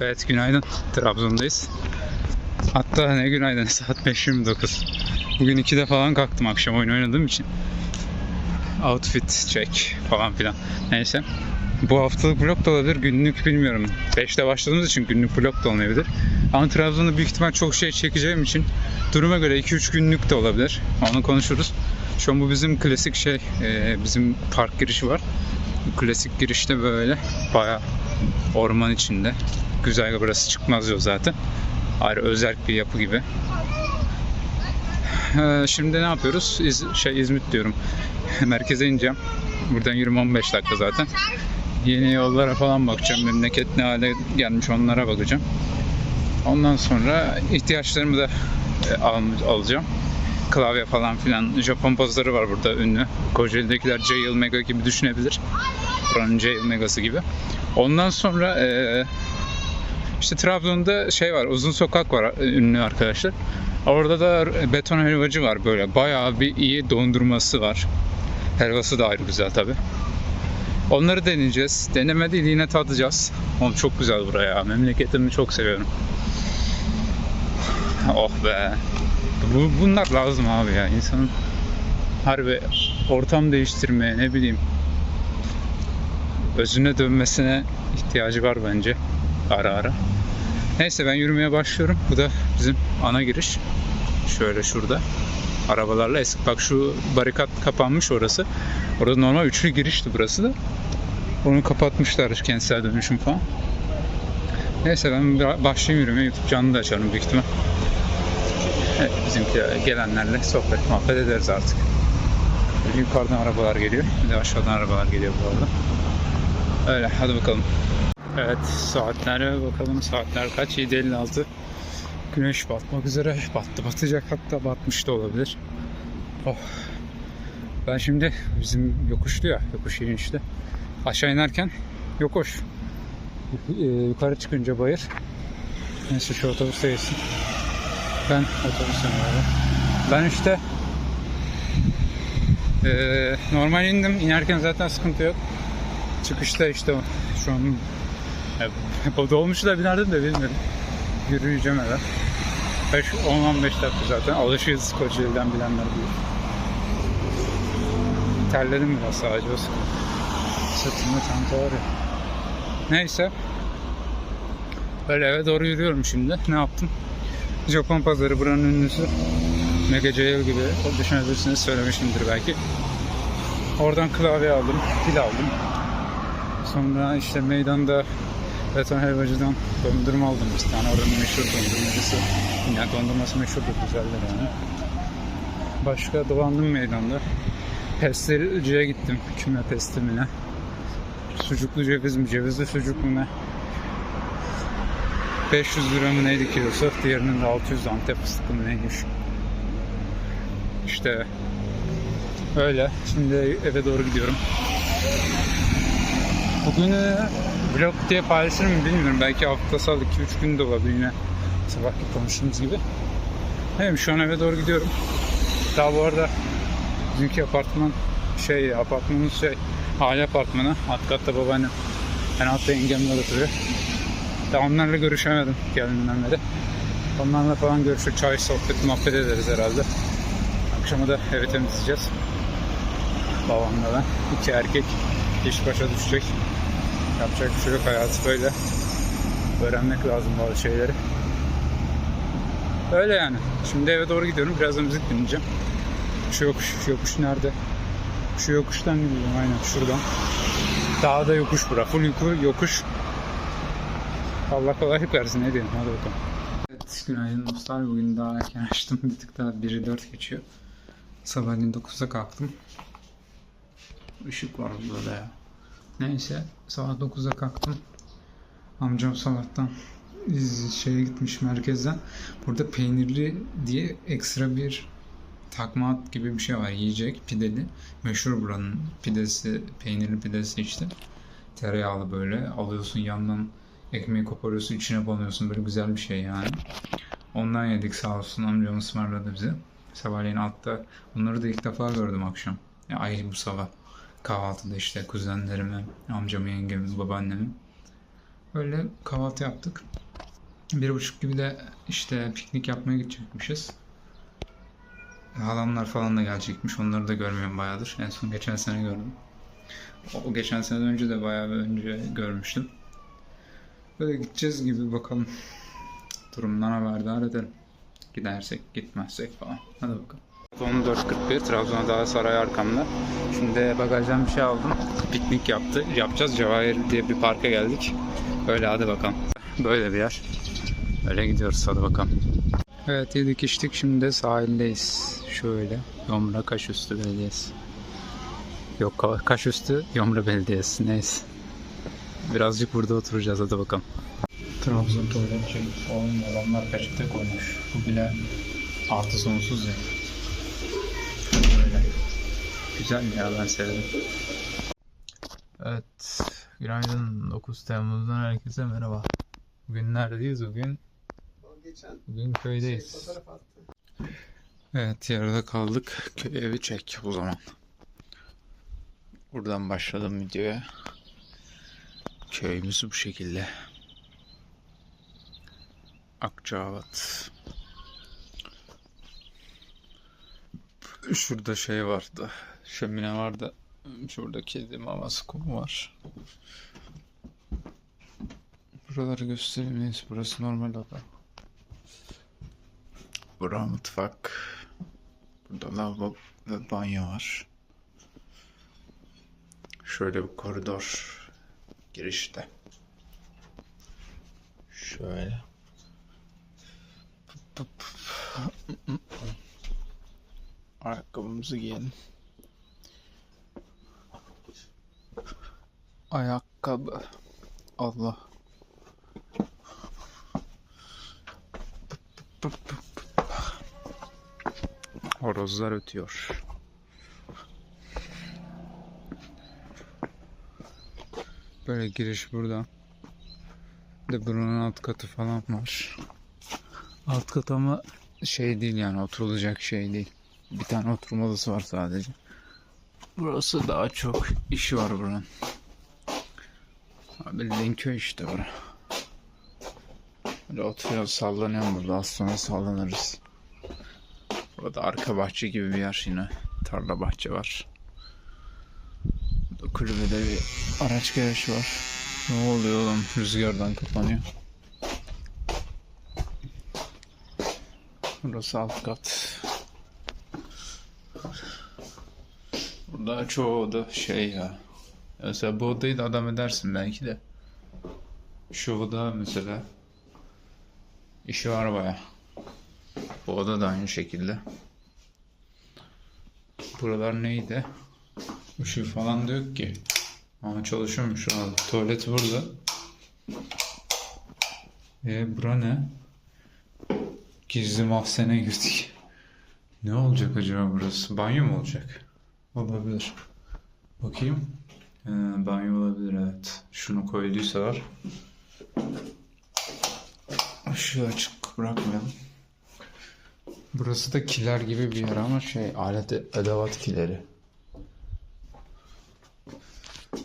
Evet günaydın. Trabzon'dayız. Hatta ne günaydın saat 5.29. Bugün 2'de falan kalktım akşam oyun oynadığım için. Outfit check falan filan. Neyse. Bu haftalık vlog da olabilir, günlük bilmiyorum. 5'te başladığımız için günlük vlog da olmayabilir. Ama Trabzon'da büyük ihtimal çok şey çekeceğim için duruma göre 2-3 günlük de olabilir. Onu konuşuruz. Şu an bu bizim klasik şey, e, bizim park girişi var. Bu klasik girişte böyle bayağı orman içinde. Güzel burası çıkmaz yol zaten. Ayrı özel bir yapı gibi. Ee, şimdi ne yapıyoruz? İz, şey İzmit diyorum. Merkeze ineceğim. Buradan yürüme 15 dakika zaten. Yeni yollara falan bakacağım. Memleket ne hale gelmiş onlara bakacağım. Ondan sonra ihtiyaçlarımı da e, al- alacağım. Klavye falan filan. Japon pazarı var burada ünlü. Kocaeli'dekiler Jail Mega gibi düşünebilir. Jail Mega'sı gibi. Ondan sonra e, işte Trabzon'da şey var, uzun sokak var e, ünlü arkadaşlar. Orada da beton helvacı var böyle. Bayağı bir iyi dondurması var. Helvası da ayrı güzel tabi. Onları deneyeceğiz. Deneme değil yine tadacağız. Oğlum çok güzel buraya. Memleketimi çok seviyorum. Oh be. Bu, bunlar lazım abi ya. İnsanın harbi ortam değiştirmeye ne bileyim özüne dönmesine ihtiyacı var bence ara ara. Neyse ben yürümeye başlıyorum. Bu da bizim ana giriş. Şöyle şurada. Arabalarla eski. Bak şu barikat kapanmış orası. Orada normal üçlü girişti burası da. Onu kapatmışlar kentsel dönüşüm falan. Neyse ben başlayayım yürümeye. YouTube canlı da açarım büyük ihtimal. Evet, bizimkiler gelenlerle sohbet muhabbet ederiz artık. Yukarıdan arabalar geliyor. Bir de aşağıdan arabalar geliyor bu arada. Öyle hadi bakalım. Evet saatlere bakalım saatler kaç? 7.56 Güneş batmak üzere. Battı batacak. Hatta batmış da olabilir. Oh. Ben şimdi bizim yokuşlu ya yokuş inişte Aşağı inerken yokuş. Ee, Yukarı çıkınca bayır. Neyse şu otobüste geçsin Ben otobüste böyle Ben işte ee, Normal indim. İnerken zaten sıkıntı yok Çıkışta işte şu an o dolmuşu da binerdim de bilmiyorum. Yürüyeceğim eve. 5-10-15 dakika zaten. Alışığız Kocaeli'den bilenler bilir. Terledim biraz sadece o sıkıntı. Sırtımda çanta var ya. Neyse. Böyle eve doğru yürüyorum şimdi. Ne yaptım? Japon pazarı buranın ünlüsü. Mega Jail gibi düşünebilirsiniz söylemişimdir belki. Oradan klavye aldım, pil aldım. Sonra işte meydanda beton helvacıdan dondurma aldım bir tane. Oranın meşhur dondurmacısı. Yani dondurması meşhurdur, güzeldir yani. Başka dolandım meydanda. Pesterinciye gittim. Küme pestimine. Sucuklu ceviz mi? Cevizli sucuk mu ne? 500 lira mı neydi kilosu? Diğerinin de 600 Antep fıstıklı mı neymiş? İşte öyle. Şimdi eve doğru gidiyorum. Bugünü vlog diye paylaşır mı bilmiyorum. Belki haftasal 2-3 gün de olabilir yine sabahki konuştuğumuz gibi. Evet şu an eve doğru gidiyorum. Daha bu arada bizimki apartman şey apartmanımız şey aile apartmanı. Alt katta babaannem. En altta yengemler oturuyor. Daha onlarla görüşemedim geldiğimden beri. Onlarla falan görüşür, çay sohbet muhabbet ederiz herhalde. Akşama da eve temizleyeceğiz. Babamla ben. İki erkek iş başa düşecek. Yapacak bir şey yok hayatı böyle. Öğrenmek lazım bazı şeyleri. Öyle yani. Şimdi eve doğru gidiyorum. Birazdan müzik dinleyeceğim. Şu yokuş, şu yokuş nerede? Şu yokuştan gidiyorum aynen şuradan. Dağda yokuş bura. Full yokuş. yokuş. Allah kolaylık versin ne diyelim hadi bakalım. Evet günaydın dostlar. Bugün daha erken açtım. Bir tık daha 1'i 4 geçiyor. Sabahleyin 9'da kalktım. Işık var burada ya. Neyse sabah 9'da kalktım. Amcam sabahtan şeye gitmiş merkezden. Burada peynirli diye ekstra bir takma at gibi bir şey var yiyecek pideli. Meşhur buranın pidesi peynirli pidesi işte. Tereyağlı böyle alıyorsun yandan ekmeği koparıyorsun içine banıyorsun böyle güzel bir şey yani. Ondan yedik sağ olsun amcam ısmarladı bize. Sabahleyin altta bunları da ilk defa gördüm akşam. Ya, ay bu sabah kahvaltıda işte kuzenlerimi, amcamı, yengemi, babaannemi. Öyle kahvaltı yaptık. Bir buçuk gibi de işte piknik yapmaya gidecekmişiz. Halamlar falan da gelecekmiş. Onları da görmüyorum bayağıdır. En son geçen sene gördüm. O geçen seneden önce de bayağı önce görmüştüm. Böyle gideceğiz gibi bakalım. Durumdan haberdar ederim. Gidersek gitmezsek falan. Hadi bakalım. 14.41 Trabzon'a daha saray arkamda. Şimdi bagajdan bir şey aldım. Piknik yaptı. Yapacağız. Cevahir diye bir parka geldik. Böyle hadi bakalım. Böyle bir yer. Öyle gidiyoruz hadi bakalım. Evet yedik içtik şimdi de sahildeyiz. Şöyle Yomra Kaşüstü Belediyesi. Yok Ka- Kaşüstü Yomra Belediyesi neyse. Birazcık burada oturacağız hadi bakalım. Trabzon tuvalet çek. Oğlum adamlar peçete koymuş. Bu bile artı sonsuz ya. Güzel ya ben sevdim. Evet. Günaydın. 9 Temmuz'dan herkese merhaba. Bugün neredeyiz bugün? Geçen Bugün köydeyiz. fotoğraf attı. Evet yarıda kaldık. Köy evi çek o zaman. Buradan başladım videoya. Köyümüz bu şekilde. Akçaabat. Şurada şey vardı. Şömine vardı. Şurada kedi maması kumu var. Buraları gösteremeyiz. Burası normal oda. Bura mutfak. Burada lavabo ve banyo var. Şöyle bir koridor girişte. Şöyle. Ayakkabımızı giyelim. Ayakkabı. Allah. Horozlar ötüyor. Böyle giriş buradan. Bir De buranın alt katı falan var. Alt kat ama şey değil yani oturulacak şey değil. Bir tane oturma odası var sadece. Burası daha çok işi var buranın. Bildiğin köy işte bura. Böyle oturuyoruz sallanıyorum burada az sonra sallanırız. Burada arka bahçe gibi bir yer yine. Tarla bahçe var. Burada kulübede bir araç garajı var. Ne oluyor oğlum? Rüzgardan kapanıyor. Burası alt kat. Burada çoğu oda şey ya. Mesela bu odayı da adam edersin belki de. Şu oda mesela. işi var baya. Bu oda da aynı şekilde. Buralar neydi? Işığı falan da yok ki. Ama çalışıyormuş şu an. Tuvalet burada. E bura ne? Gizli mahzene girdik. Ne olacak acaba burası? Banyo mu olacak? Olabilir. Bakayım. Ee, banyo olabilir evet. Şunu koyduysalar. Işığı açık bırakmayalım. Burası da kiler gibi bir yer ama şey alet edevat kileri.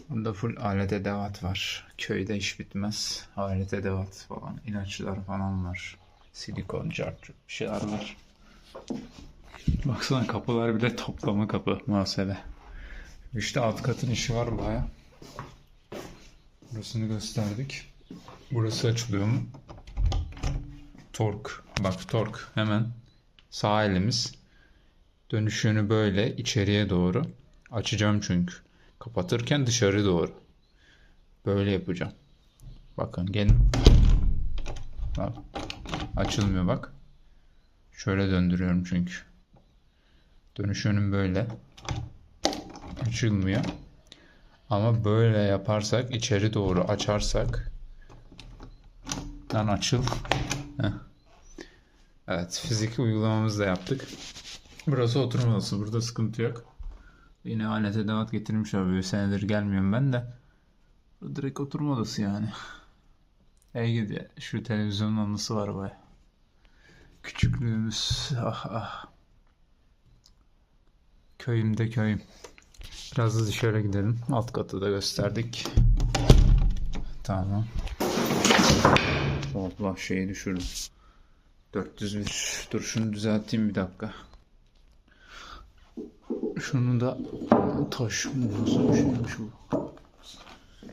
Burada full alet edevat var. Köyde iş bitmez. Alet edevat falan. ilaçlar falan var. Silikon, cart, bir şeyler var. Baksana kapılar bile toplama kapı muhasebe. İşte alt katın işi var baya. Burasını gösterdik. Burası açılıyor mu? Tork. Bak tork hemen sağ elimiz. Dönüş yönü böyle içeriye doğru. Açacağım çünkü. Kapatırken dışarı doğru. Böyle yapacağım. Bakın gelin. Bak. Açılmıyor bak. Şöyle döndürüyorum çünkü. Dönüş yönüm böyle. Açılmıyor. Ama böyle yaparsak içeri doğru açarsak lan açıl. Heh. Evet fizik uygulamamızı da yaptık. Burası oturma odası. Burada sıkıntı yok. Yine alet edevat getirmiş abi. Bir senedir gelmiyorum ben de. Bu direkt oturma odası yani. Gidi. Şu televizyonun anısı var baya. Küçüklüğümüz. Ah ah. Köyümde köyüm. Biraz da dışarı gidelim. Alt katı da gösterdik. Tamam. Allah şeyi düşürdüm. 401. Dur şunu düzelteyim bir dakika. Şunu da taş mı nasıl bu?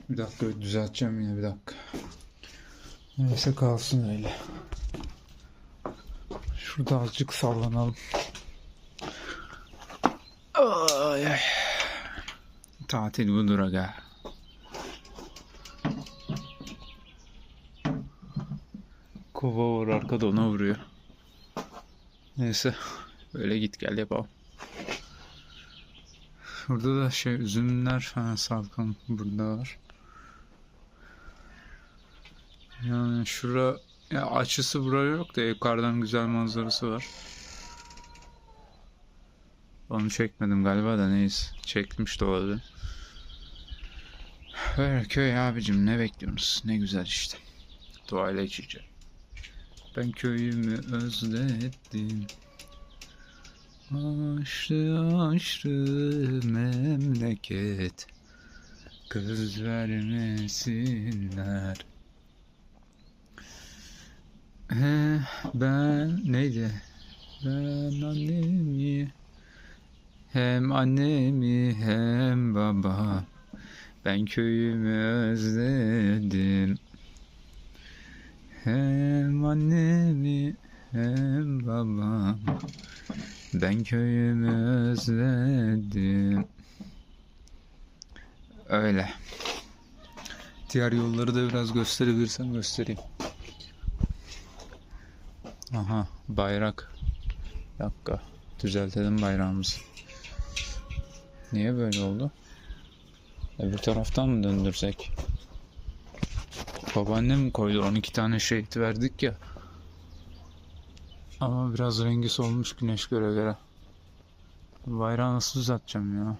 Bir dakika düzelteceğim yine bir dakika. Neyse kalsın öyle. Şurada azıcık sallanalım. Ay, ay. Budur aga. Kova var arkada ona vuruyor. Neyse. Böyle git gel yapalım. Burada da şey üzümler falan salkım burada var. Yani şura ya açısı buraya yok da yukarıdan güzel manzarası var. Onu çekmedim galiba da neyse. Çekmiş de olabilir. Böyle köy abicim ne bekliyorsunuz? Ne güzel işte. Doğayla iç içe. Ben köyümü özledim. Aşrı aşrı memleket Göz vermesinler He, ben neydi? Ben annemi hem annemi hem babam ben köyümü özledim. Hem annemi hem babam. Ben köyümü özledim. Öyle. Diğer yolları da biraz gösterebilirsem göstereyim. Aha bayrak. Bir dakika düzeltelim bayrağımızı. Niye böyle oldu öbür taraftan mı döndürsek Babaannem koydu 12 tane şehit verdik ya. Ama biraz rengi solmuş güneş göre göre. Bayrağı nasıl düzelteceğim ya?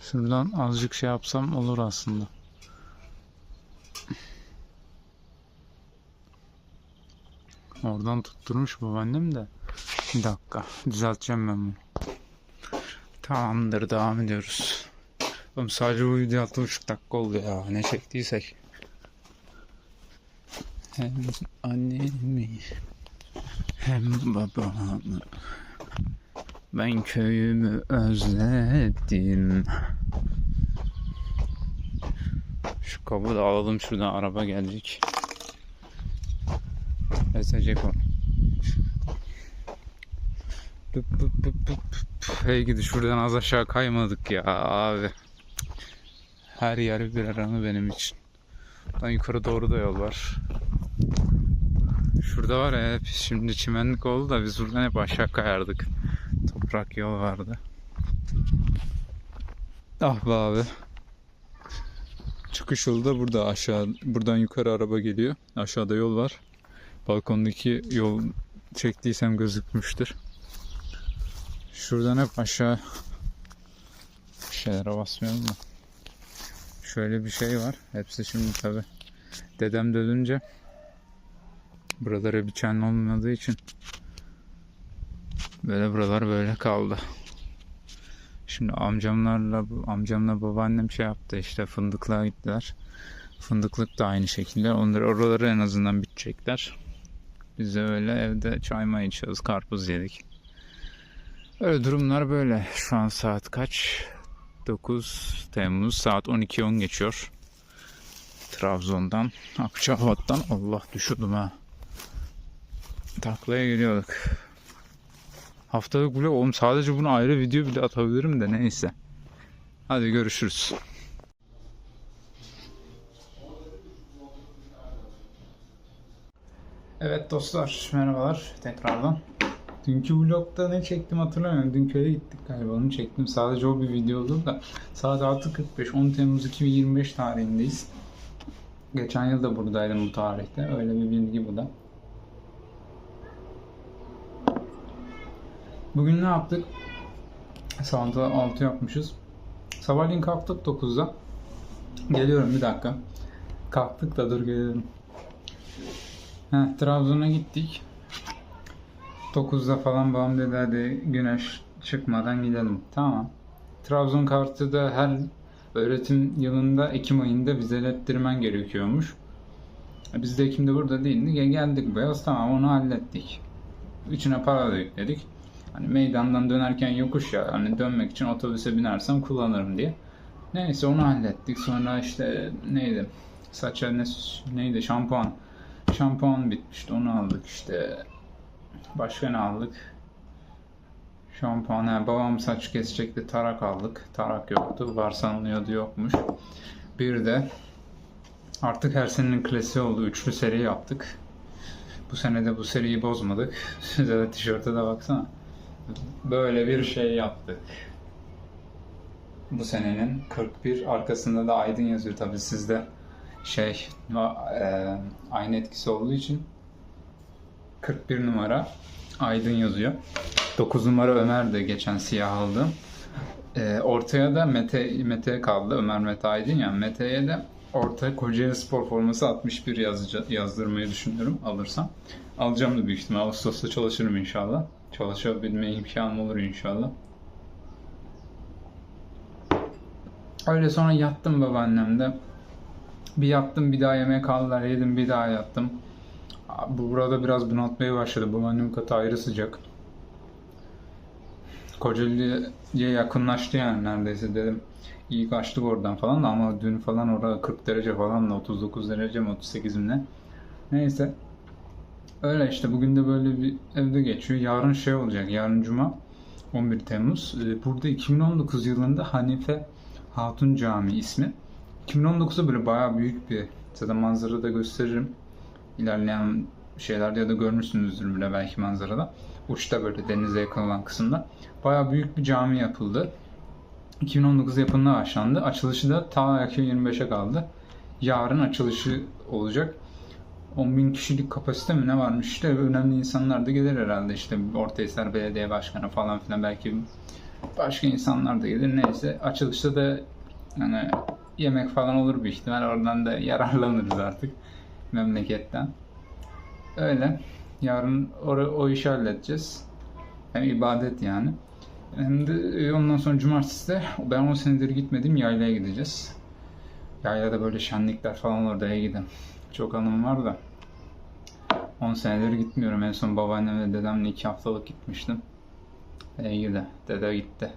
Şuradan azıcık şey yapsam olur aslında. Oradan tutturmuş babaannem de. Bir dakika. Düzelteceğim ben bunu. Tamamdır. Devam ediyoruz. Oğlum sadece bu video 6,5 dakika oldu ya. Ne çektiysek. Hem annemi hem babamı ben köyümü özledim. Şu kabı da alalım şuradan araba gelecek. Pıp. Hey gidi şuradan az aşağı kaymadık ya abi. Her yer bir aranı benim için. Buradan yukarı doğru da yol var. Şurada var ya hep şimdi çimenlik oldu da biz buradan hep aşağı kayardık. Toprak yol vardı. Ah be abi. Çıkış yolu da burada aşağı. Buradan yukarı araba geliyor. Aşağıda yol var. Balkondaki yol çektiysem gözükmüştür. Şuradan hep aşağı bir şeylere basmıyorum da. Şöyle bir şey var. Hepsi şimdi tabi dedem dönünce buralara bir çen olmadığı için böyle buralar böyle kaldı. Şimdi amcamlarla amcamla babaannem şey yaptı işte fındıklığa gittiler. Fındıklık da aynı şekilde. Onlar oraları en azından bitecekler. Biz de öyle evde çay may içiyoruz. Karpuz yedik. Öyle durumlar böyle. Şu an saat kaç? 9 Temmuz saat 12.10 geçiyor. Trabzon'dan, Akçabat'tan Allah düşürdüm ha. Taklaya geliyorduk. Haftalık vlog oğlum sadece bunu ayrı video bile atabilirim de neyse. Hadi görüşürüz. Evet dostlar merhabalar tekrardan. Dünkü vlogda ne çektim hatırlamıyorum. Dün köye gittik galiba onu çektim. Sadece o bir video oldu da. Saat 6.45 10 Temmuz 2025 tarihindeyiz. Geçen yıl da buradaydım bu tarihte. Öyle bir bilgi bu da. Bugün ne yaptık? Saat 6 yapmışız. Sabahleyin kalktık 9'da. Geliyorum bir dakika. Kalktık da dur geliyorum. Heh, Trabzon'a gittik. 9'da falan babam dedi hadi güneş çıkmadan gidelim. Tamam. Trabzon kartı da her öğretim yılında Ekim ayında vizelettirmen gerekiyormuş. E, Biz de Ekim'de burada değildik. Ya geldik beyaz tamam onu hallettik. İçine para da yükledik. Hani meydandan dönerken yokuş ya hani dönmek için otobüse binersem kullanırım diye. Neyse onu hallettik. Sonra işte neydi? Saça ne, neydi? Şampuan. Şampuan bitmişti. Onu aldık işte. Başka ne aldık? Şampuan. Ha, babam saç kesecekti. Tarak aldık. Tarak yoktu. Var sanılıyordu yokmuş. Bir de artık her senenin klasiği oldu. Üçlü seri yaptık. Bu sene de bu seriyi bozmadık. Size de tişörte de baksana. Böyle bir şey yaptık. Bu senenin 41 arkasında da Aydın yazıyor tabii sizde şey e, aynı etkisi olduğu için 41 numara Aydın yazıyor. 9 numara Ömer de geçen siyah aldı. E, ortaya da Mete, Mete kaldı. Ömer Mete Aydın ya. Mete'ye de orta Kocaeli Spor forması 61 yazıca, yazdırmayı düşünüyorum alırsam. Alacağım da büyük ihtimal. Ağustos'ta çalışırım inşallah. Çalışabilme imkanım olur inşallah. Öyle sonra yattım babaannemde. Bir yattım bir daha yemek kaldılar yedim bir daha yattım. Bu burada biraz bunaltmaya başladı. Babaannem katı ayrı sıcak. Kocaeli'ye yakınlaştı yani neredeyse dedim. İyi kaçtık oradan falan da ama dün falan orada 40 derece falan da 39 derece mi 38 mi ne. Neyse. Öyle işte bugün de böyle bir evde geçiyor. Yarın şey olacak. Yarın cuma 11 Temmuz. Ee, Burada 2019 yılında Hanife Hatun Camii ismi. 2019'da böyle bayağı büyük bir zaten manzarada da gösteririm. İlerleyen şeylerde ya da görmüşsünüzdür bile belki manzarada. Uçta böyle denize yakın olan kısımda. Bayağı büyük bir cami yapıldı. 2019 yapımına başlandı. Açılışı da ta 2025'e kaldı. Yarın açılışı olacak. 10 bin kişilik kapasite mi ne varmış işte önemli insanlar da gelir herhalde işte Ortahisar Belediye Başkanı falan filan belki başka insanlar da gelir neyse açılışta da yani yemek falan olur bir ihtimal. Oradan da yararlanırız artık memleketten. Öyle. Yarın o, o işi halledeceğiz. Hem ibadet yani. Hem de e, ondan sonra cumartesi de ben 10 senedir gitmedim yaylaya gideceğiz. Yaylada böyle şenlikler falan da gidin. Çok anım var da. 10 senedir gitmiyorum. En son babaannemle dedemle 2 haftalık gitmiştim. İyi de dede gitti.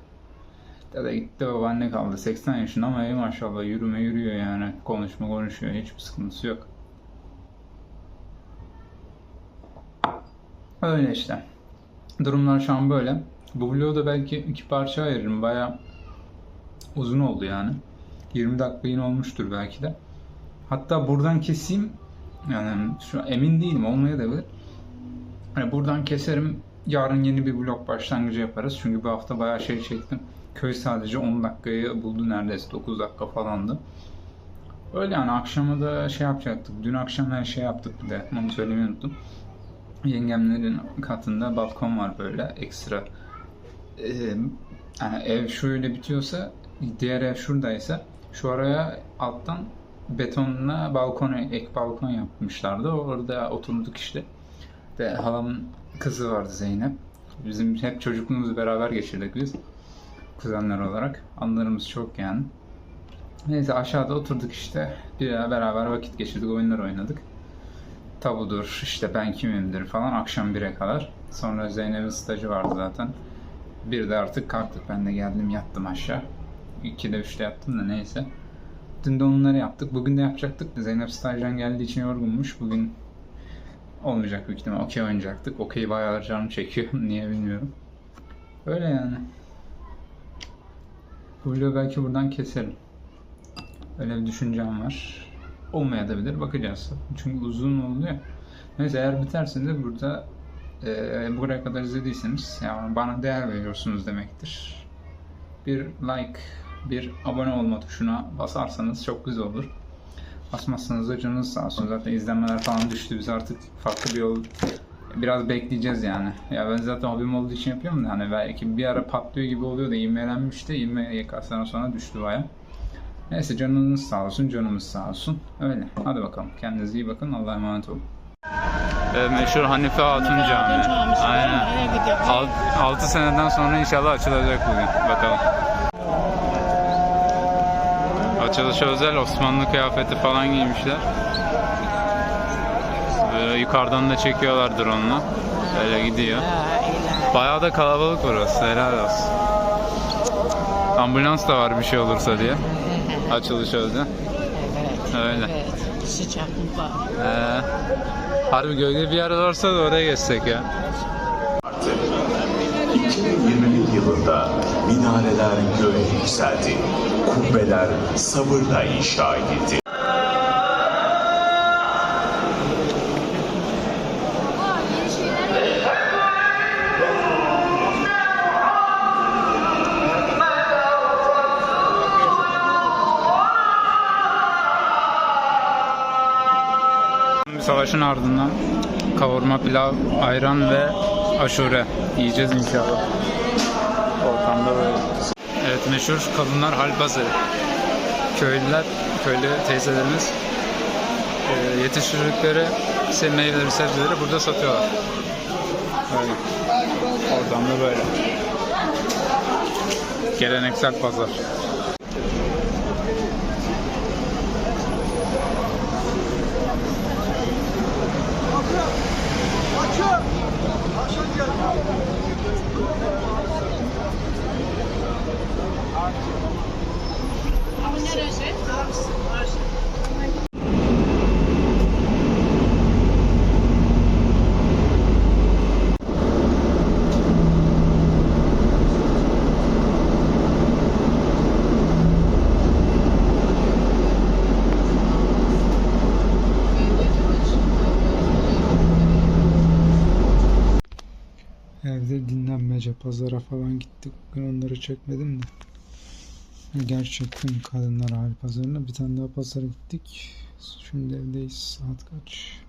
Dede gitti babaanne kaldı. 80 yaşında ama iyi maşallah yürüme yürüyor yani. Konuşma konuşuyor. Hiçbir sıkıntısı yok. Öyle işte. Durumlar şu an böyle. Bu vlogu da belki iki parça ayırırım. Baya uzun oldu yani. 20 dakika yine olmuştur belki de. Hatta buradan keseyim. Yani şu an emin değilim olmaya da bilir. Hani buradan keserim. Yarın yeni bir vlog başlangıcı yaparız. Çünkü bu hafta bayağı şey çektim. Köy sadece 10 dakikayı buldu neredeyse 9 dakika falandı. Öyle yani akşama da şey yapacaktık. Dün akşam her şey yaptık bir de. Onu söylemeyi unuttum. Yengemlerin katında balkon var böyle ekstra. Ee, yani ev şöyle bitiyorsa diğer ev şuradaysa şu araya alttan betonla balkon ek balkon yapmışlardı. Orada oturduk işte. De halamın kızı vardı Zeynep. Bizim hep çocukluğumuzu beraber geçirdik biz. Kuzenler olarak. Anılarımız çok yani. Neyse aşağıda oturduk işte. Bir beraber vakit geçirdik, oyunlar oynadık. Tabudur, işte ben kimimdir falan akşam 1'e kadar. Sonra Zeynep'in stajı vardı zaten. Bir de artık kalktık. Ben de geldim yattım aşağı. 2'de 3'te yattım da neyse. Dün de onları yaptık. Bugün de yapacaktık. Zeynep stajdan geldiği için yorgunmuş. Bugün olmayacak büyük ihtimal. Okey oynayacaktık. Okey bayağı canım çekiyor. Niye bilmiyorum. Öyle yani. Bu videoyu belki buradan keserim. Öyle bir düşüncem var. Olmayabilir. Bakacağız. Çünkü uzun oluyor. Neyse eğer biterse de burada e, buraya kadar izlediyseniz yani bana değer veriyorsunuz demektir. Bir like bir abone olma tuşuna basarsanız çok güzel olur. Basmazsanız da canınız sağ olsun. Zaten izlenmeler falan düştü. Biz artık farklı bir yol biraz bekleyeceğiz yani. Ya ben zaten hobim olduğu için yapıyorum da hani belki bir ara patlıyor gibi oluyor da ivmelenmişti. İvme YKS'den sonra düştü baya. Neyse canınız sağ olsun, canımız sağ olsun. Öyle. Hadi bakalım. Kendinize iyi bakın. Allah'a emanet olun. Ee, meşhur Hanife Hatun Camii. Aynen. Oraya gidiyoruz. 6 seneden sonra inşallah açılacak bugün. Bakalım. Açılışa özel Osmanlı kıyafeti falan giymişler. Böyle yukarıdan da çekiyorlar drone'la. Öyle gidiyor. Bayağı da kalabalık burası. Helal olsun. Ambulans da var bir şey olursa diye. Açılış özel. Evet. Öyle. Evet. Sıcaklık var. Ee, harbi gölge bir yer varsa da oraya geçsek ya. 2020 yılında minareler göğe yükseldi. Kubbeler sabırla inşa edildi. Savaşın ardından kavurma pilav, ayran ve aşure yiyeceğiz inşallah. Ortamda böyle. Evet meşhur kadınlar hal pazarı. Köylüler, köylü teyzelerimiz e, yetiştirdikleri se- meyveleri, sebzeleri burada satıyorlar. Böyle. Ortamda böyle. Geleneksel pazar. Evde dinlenmece pazara falan gittik. Bugün onları çekmedim de. Gerçekten kadınlar hal pazarına. Bir tane daha pazara gittik. Şimdi evdeyiz. Saat kaç?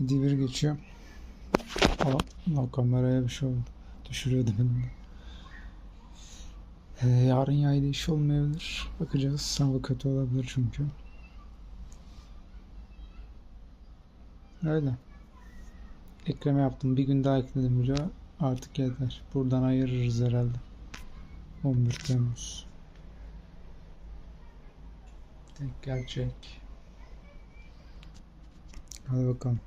7 geçiyor. Aa, o kameraya bir şey oldu. Düşürüyordu beni. Ee, yarın yayda iş olmayabilir. Bakacağız. Hava kötü olabilir çünkü. Öyle. Ekleme yaptım. Bir gün daha ekledim buraya. Artık yeter. Buradan ayırırız herhalde. 11 Temmuz. Tek gerçek. Hadi bakalım.